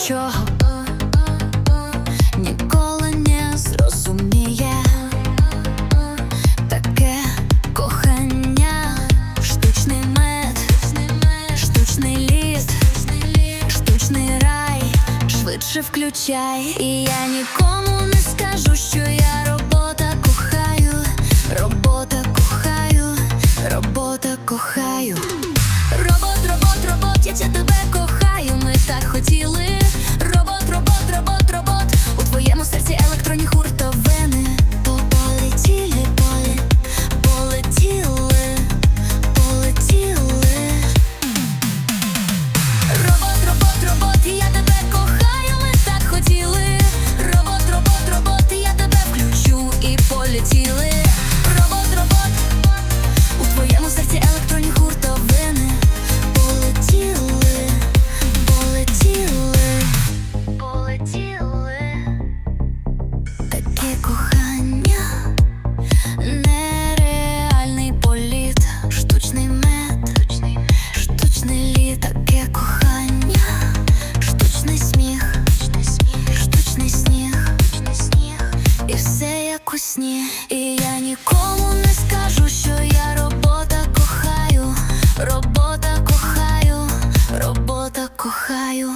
нічого ніколи не зрозуміє. Таке кохання, штучний мед, штучний ліс, штучний рай, швидше включай, і я нікому не скажу, що я роблю. І я нікому не скажу, що я робота кохаю, робота кохаю, робота кохаю.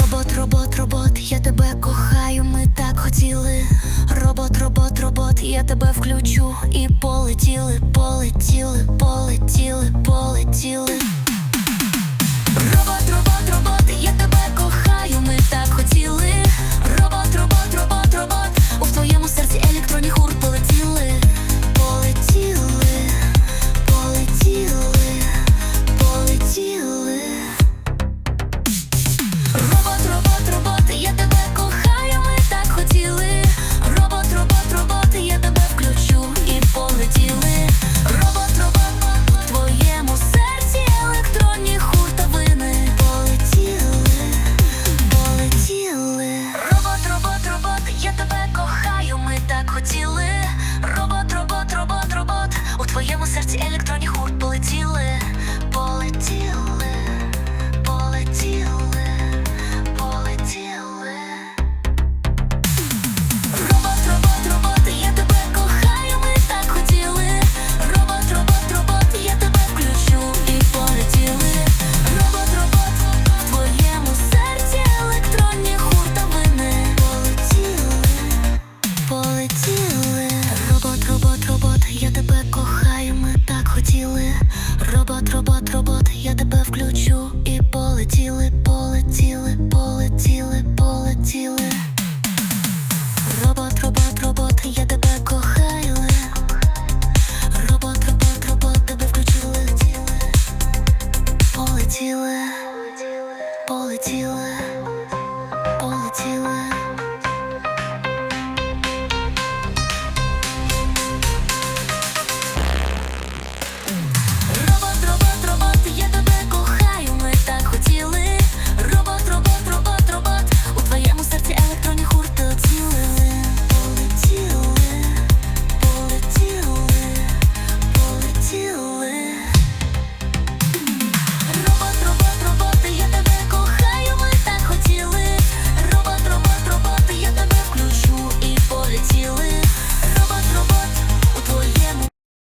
Робот, робот, робот, я тебе кохаю, ми так хотіли. Робот, робот, робот, я тебе включу. І полетіли, полетіли, полетіли, полетіли.